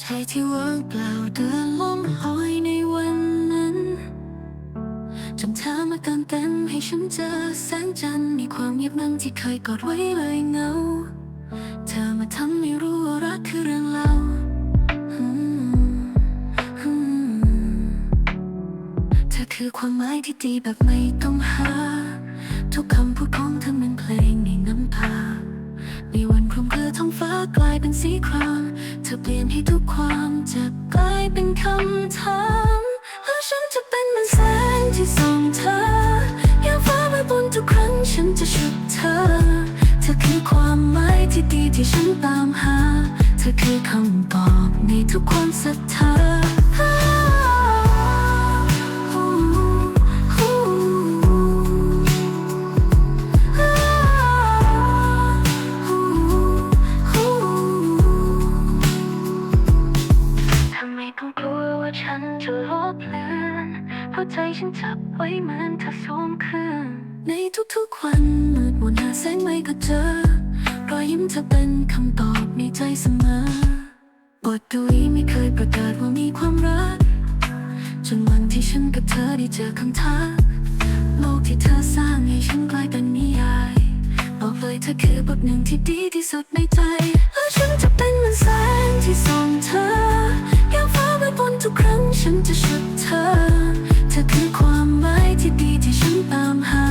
ใจที่ว่างเปล่าเดินล่องลอยในวันนั้นจนเธอมาเติมเต็มให้ฉันเจอแสงจันทร์ในความเงียบนั้นที่เคยกอดไว้เลยเงา เธอมาทำให้รู้ว่ารักคือเรื่องเล่าอืมอืมเธอคือความหมายที่ดีแบบไม่ต้องหา ทุกคำพูดของเธอเหมือนเพลงในน้ำพาในวัน ท้องฟ้ากลายเป็นสีคราม เธอเปลี่ยนให้ทุกความจะกลายเป็นคำถามแล้วฉันจะเป็นเหมือนแสงที่ส่องเธอยางฟ้าไว้บนทุกครั้งฉันจะฉุดเธอ เธอคือความหมายที่ดีที่ฉันตามหา เธอคือคำตอบในทุกความศรัทธา ธอเป็นคำตอบในใจเสมอบทดุยไม่เคยประกาศว่ามีความรัก จนวันที่ฉันกับเธอได้เจอคำทักโลกที่เธอสร้างให้ฉันกลายเป็นนิยาย บอกเลยเธอคือบทหนึ่งที่ดีที่สุดในใจและฉันจะเป็นเหมือนแสงที่ส่องเธอยามฟ้ามืดบนทุกครั้งฉันจะฉุดเธอ เธอคือความหมายที่ดีที่ฉันตามหา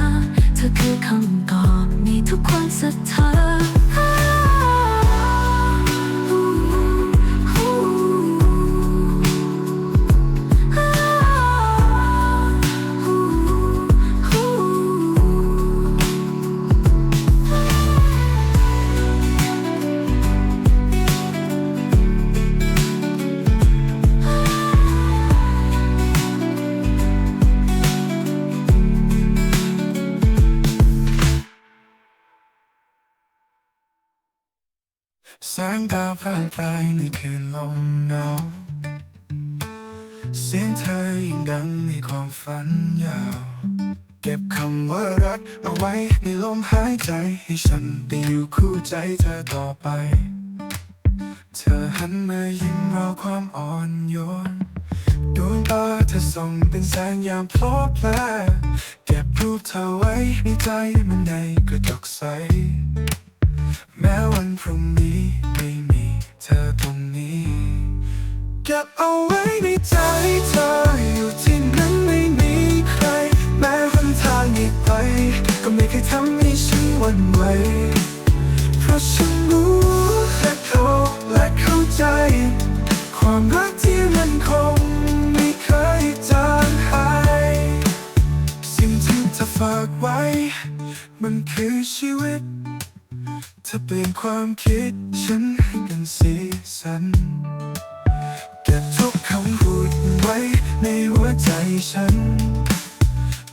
เธอคือคำตอบในทุกความศรั พร่างพรายในคืนลมหนาวเสียงเธอยิ่งดังในความฝันยาว เก็บคำว่ารักเอาไว้ในลมหายใจ ให้ฉันได้อยู่คู่ใจเธอต่อไป เธอหันมายิ้มรอความอ่อนโยนดวงตาเธอส่องเป็นแสงยามพลอแพลเก็บรูปเธอไว้ในใจมันในกระจกใส แม้วันพรุ่งนี้ไม่มี เธอตรงนี้เก็บเอาไว้ในใจเธออยู่ที่นั้นไม่มีใคร แม้หนทางอีกไป ก็ไม่เคยทำให้ฉันหวั่นไหวเพราะฉันรู้และเขาและเข้าใจ ความรักที่มันคงไม่เคยจางหายสิ่งที่เธอฝากไว้ มันคือชีวิตเธอเปลี่ยนความคิดฉัน สีสันเก็บทุกคำพูดไว้ในหัวใจฉัน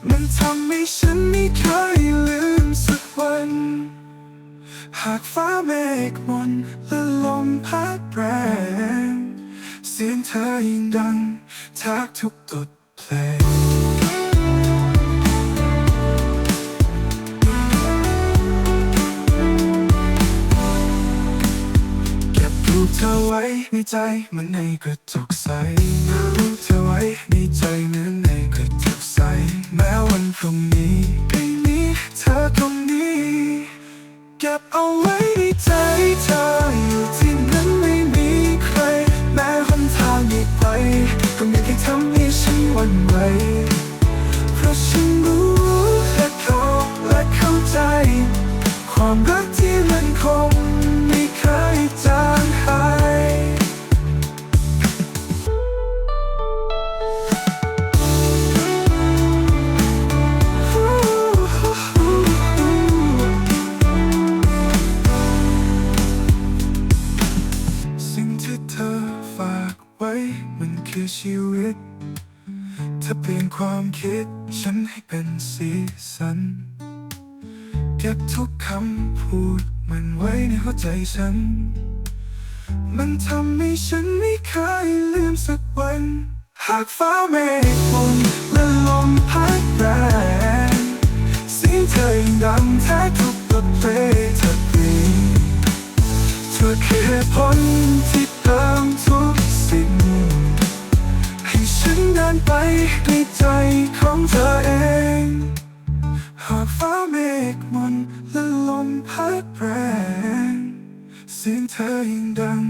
มันทำให้ฉันไม่เคยลืมสักวัน หากฟ้าเมฆมนและลมพัดแรงเสียงเธอยิ่งดังทักทุกตดเพลง ปเธอไว้ในใจเหมือนในกระจกใสรูปเธอไว้ในใจเหมือนในกระจกใส แม้วันพรุ่งนี้ไม่มีเธอตรงนี้ เก็บเอาไว้ในใจเธออยู่ ฉัน มันทำให้ฉันไม่เคยลืมสักวัน หากฟ้าเมฆฝนและลมพัดแรงเสียงเธอยังดังแท้ทุกบทเพลงเธอเพเธอคือผลที่เติมทุกสิ่ง ให้ฉันเดินไปในใจของเธอเองหากฟ้าเมฆมนและลมพัดแรง สียงเธอยิ่งดัง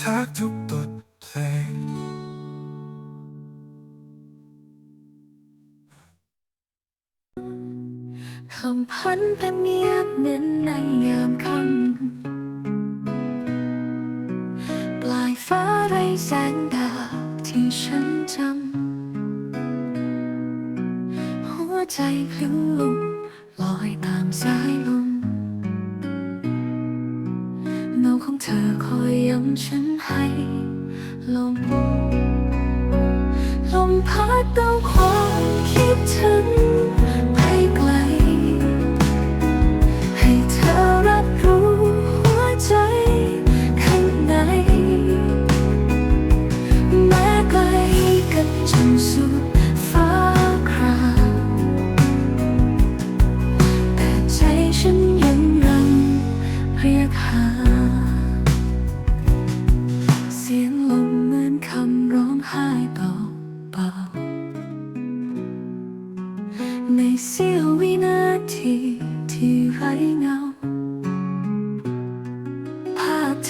ทักทุกบทเพลงคำพันเป็นเงียบเน้นในั่งามคำปลายฟ้าไรแสงดาวที่ฉันจำหัวใจพลิ้นลุลอยตามสายลม ฉันให้ลม ลมพัดเอาความคิดถึง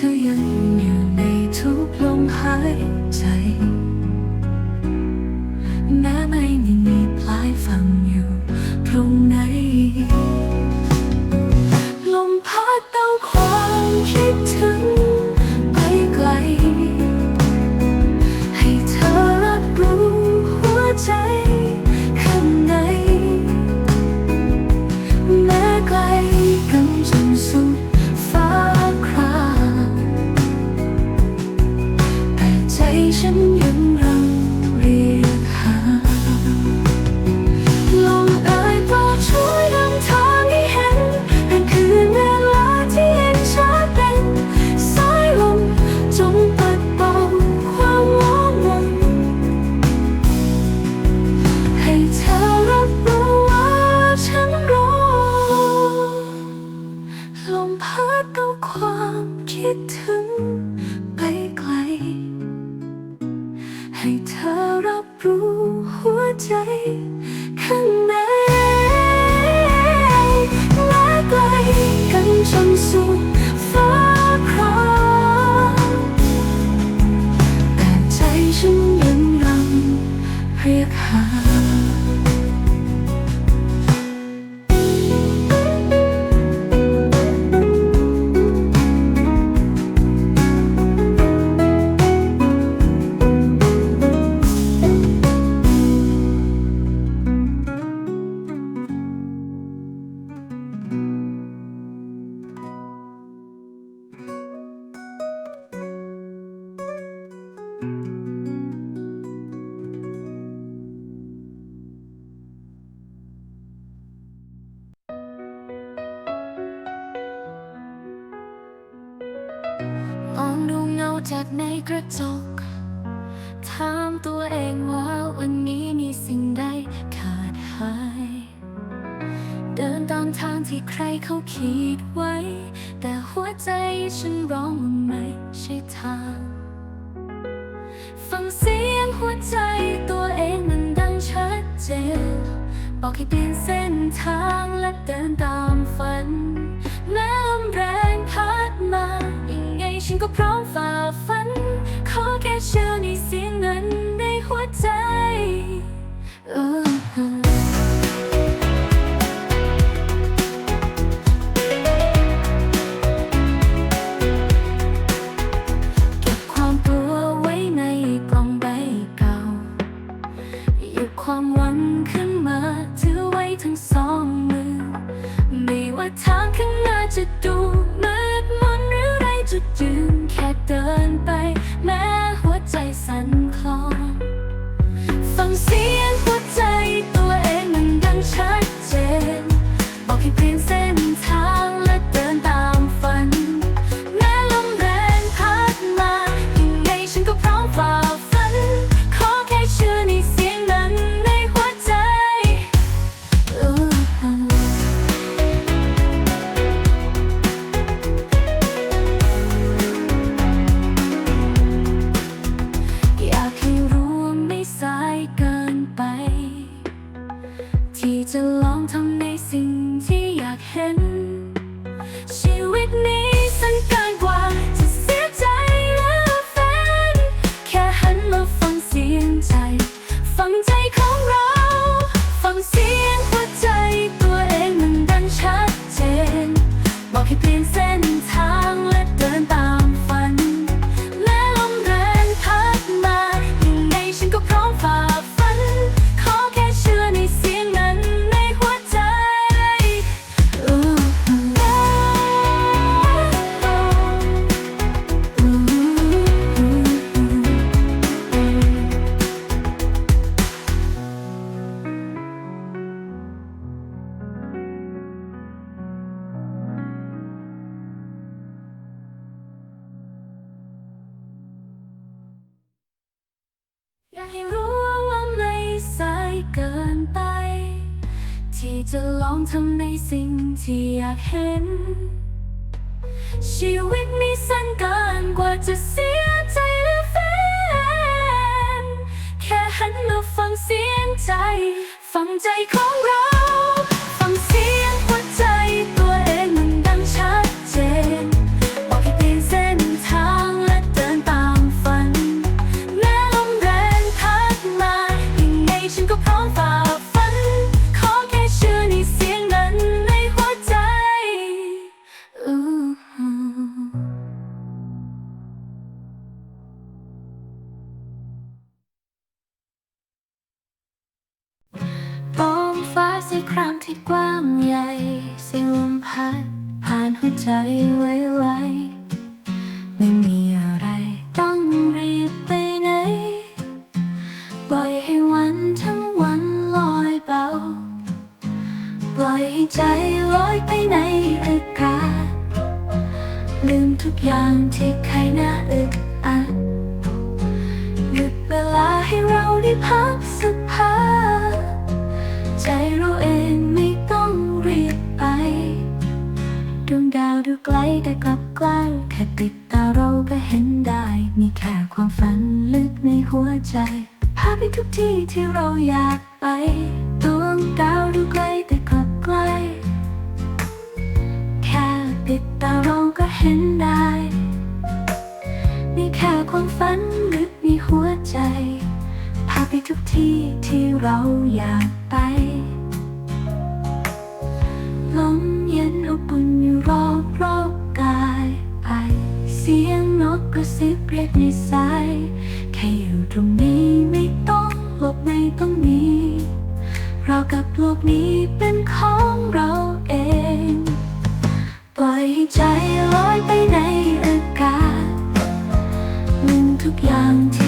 เธอยังอยู่ในทุกลมหายใจ กระจก ถามตัวเองว่าวันนี้มีสิ่งใดขาดหาย เดินตามทางที่ใครเขาคิดไว้ แต่หัวใจฉันร้องว่าไม่ใช่ทาง ฟังเสียงหัวใจตัวเองมันดังชัดเจน บอกให้เปลี่ยนเส้นทางและเดินตามฝัน น้ำแรงพัดมายังไงฉันก็พร้อมฝ่า เชื่อในสิ่งนั้นในหัวใจ ที่อยากเห็น ชีวิตนี้สั้นเกินกว่าจะเสียใจหรือแฟน แค่หันมาฟังเสียงใจ ฟังใจของางที่ใครน่าอึดอัดหยุดเวลาให้เราได้พักสักพักใจเราเองไม่ต้องรีบไป ดวงดาวดูไกลแต่กลับใกล้แค่ติดตาเราก็เห็นได้ มีแค่ความฝันลึกในหัวใจ พาไปทุกที่ที่เราอยาก สียงนกกระซิบเรียกในสายแค่อยู่ตรงนี้ไม่ต้องหลบในต้องมีเรากับโลกนี้เป็นของเราเอง ปล่อยใใจลอยไปในอากาศลืมทุกอย่างที่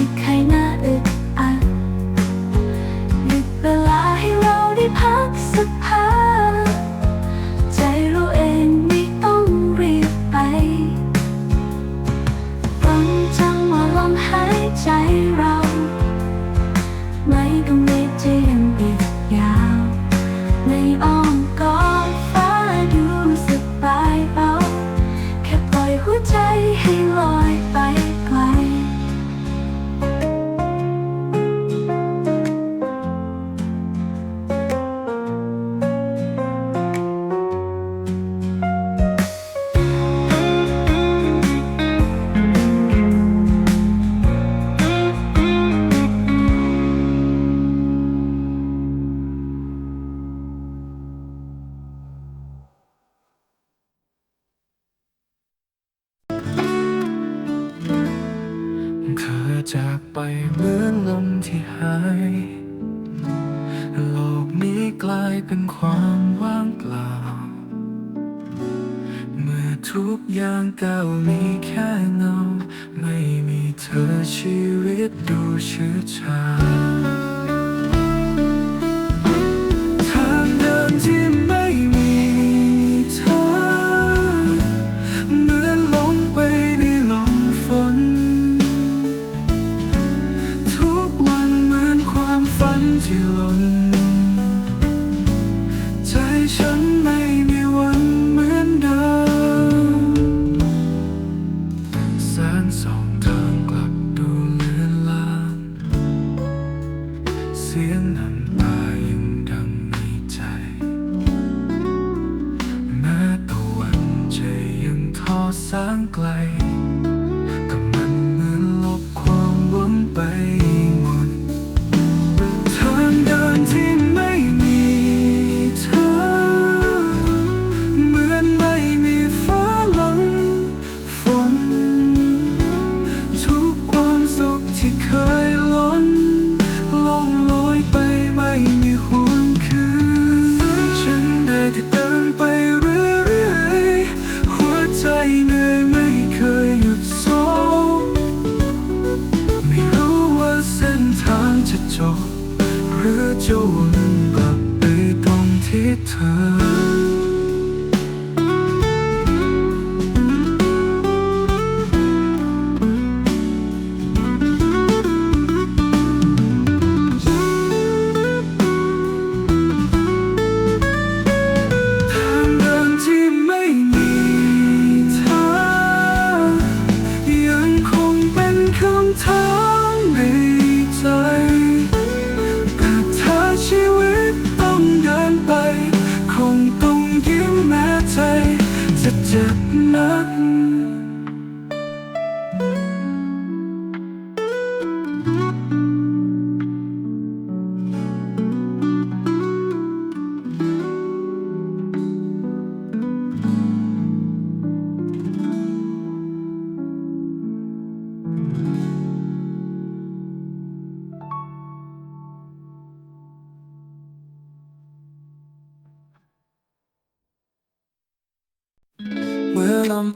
คำถ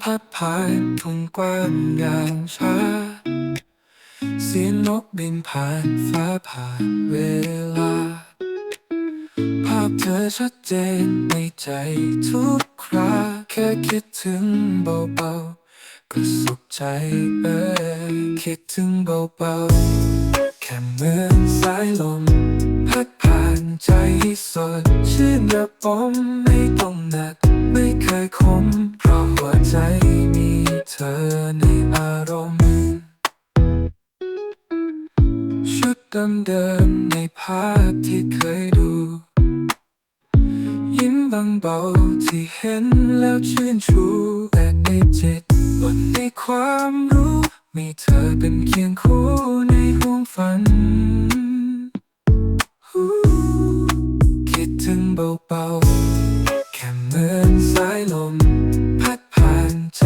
พัดผ่านทุ่งกว้างอย่างช้า เสียงนกบินผ่านฟ้าผ่านเวลา ภาพเธอชัดเจนในใจทุกคราแค่คิดถึงเบาๆก็สุขใจเออคิดถึงเบาๆ แค่เหมือนสายลม พัดผ่านใจสด ชื่นระบมไม่ต้องหนัก ไม่เคยคม เพราะหัวใจมีเธอในอารมณ์ ชุดเดิมๆในภาพที่เคยดู ยิ้มบางเบาที่เห็นแล้วชื่นชูแต่ในจิตบนในความรู้ มีเธอเป็นเคียงคู่ในห้วงฝัน คิดถึงเบาๆ แค่เหมือนสายลม พัดผ่านใจ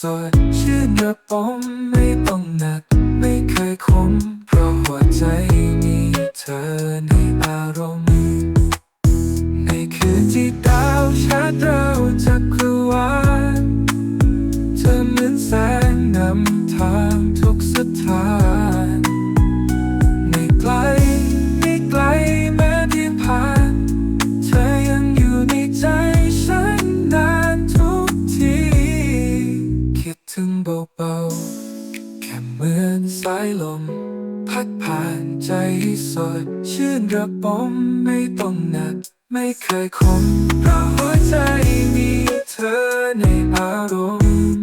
สดชื่นระบมไม่ต้อง อ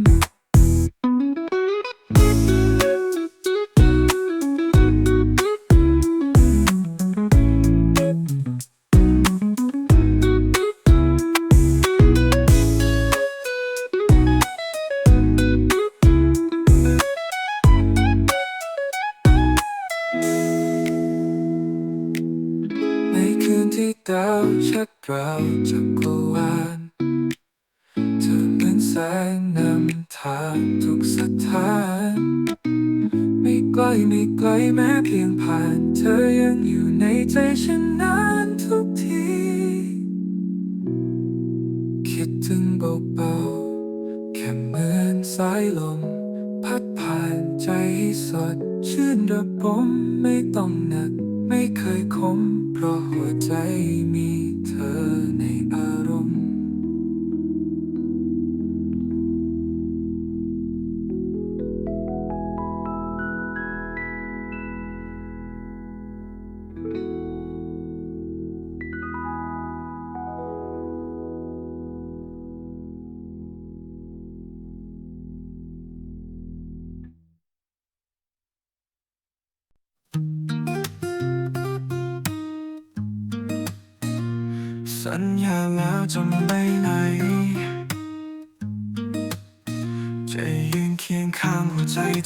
สดชื่นระบมไม่ต้องหนัก ไม่เคยคมเพราะหัวใจมี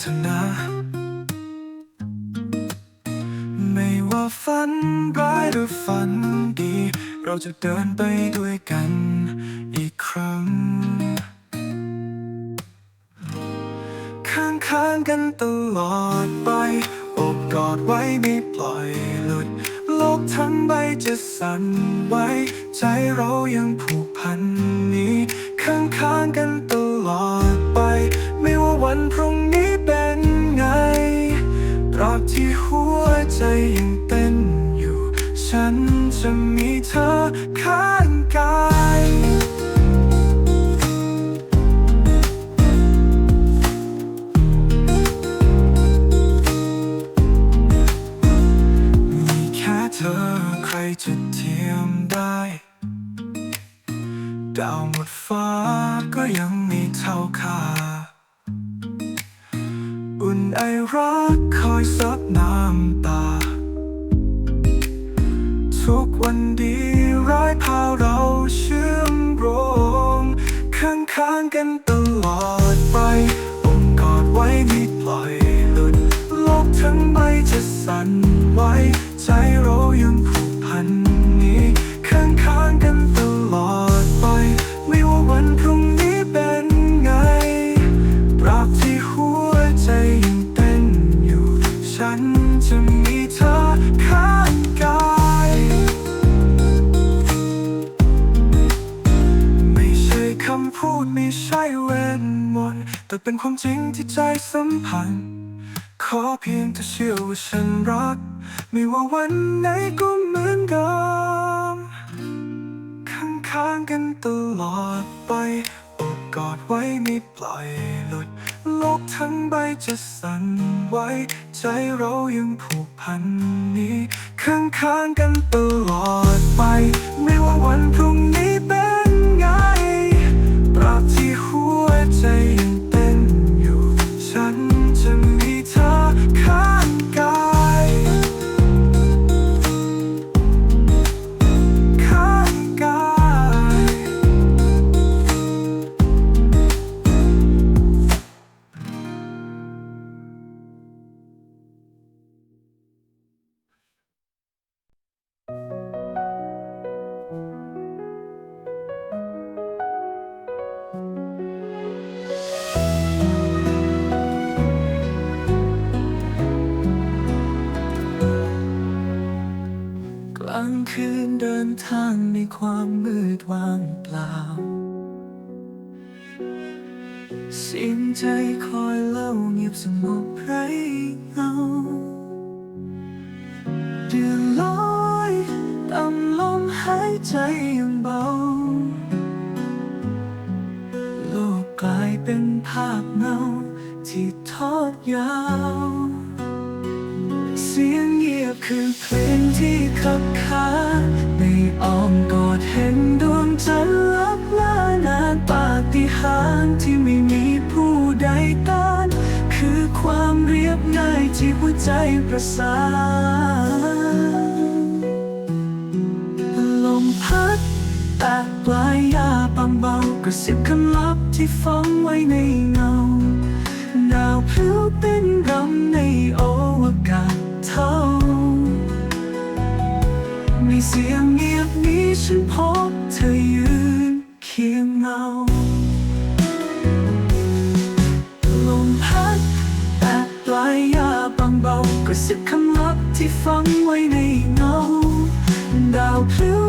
ใจเธอนะไม่ว่าฝันร้ายหรือฝันดี เราจะเดินไปด้วยกันอีกครั้ง ข้างข้างๆกันตลอดไปอบกอดไว้ไม่ปล่อยหลุด โลกทั้งใบจะสั่นไหวใจเรายังผูกพันนี้ ข้างข้างๆกันตลอดไป ไม่ว่าวันพรุ่ง ธอข้างกายมีแค่เธอใครจะเทียมได้ดาวหมดฟ้าก็ยังมีเท่าค่าอุ่นไอรักคอยซับน้ำตา วันดีร้ายพาเราเชื่อมโรงข้างข้างๆกันตลอด แต่เป็นความจริงที่ใจสัมพันธ์ ขอเพียงเธอเชื่อว่าฉันรัก ไม่ว่าวันไหนก็เหมือนเดิมข้างๆกันตลอดไปอบกอดไว้ไม่ปล่อยหลุด โลกทั้งใบจะสั่นไหวใจเรายังผูกพันนี้ ข้างๆกันตลอดไป ไม่ว่าวันพรุ่งนี้เป็นไงตราบที่หัวใจ ทางในความมืดว่างเปล่า เสียงใจคอยเล่าเงียบสงบ ที่หัวใจประสานลมพัดแตะปลายยาบางเบากระซิบคำลับที่ฝังไว้ในเงาดาวพลิ้วเต้นรำในโอวกาศเท่า มีเสียงเงียบนี้ฉันพบเธอยืนเคียงเงา กระสิบคำลับที่ฝังไว้ในเงาดาวพลิ้ว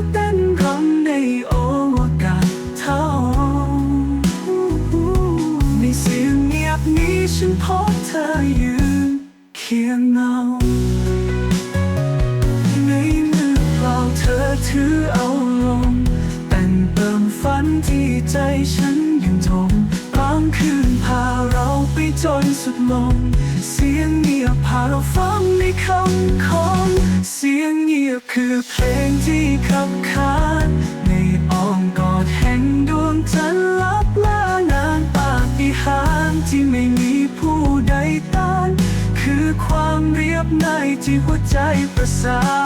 ใจประสา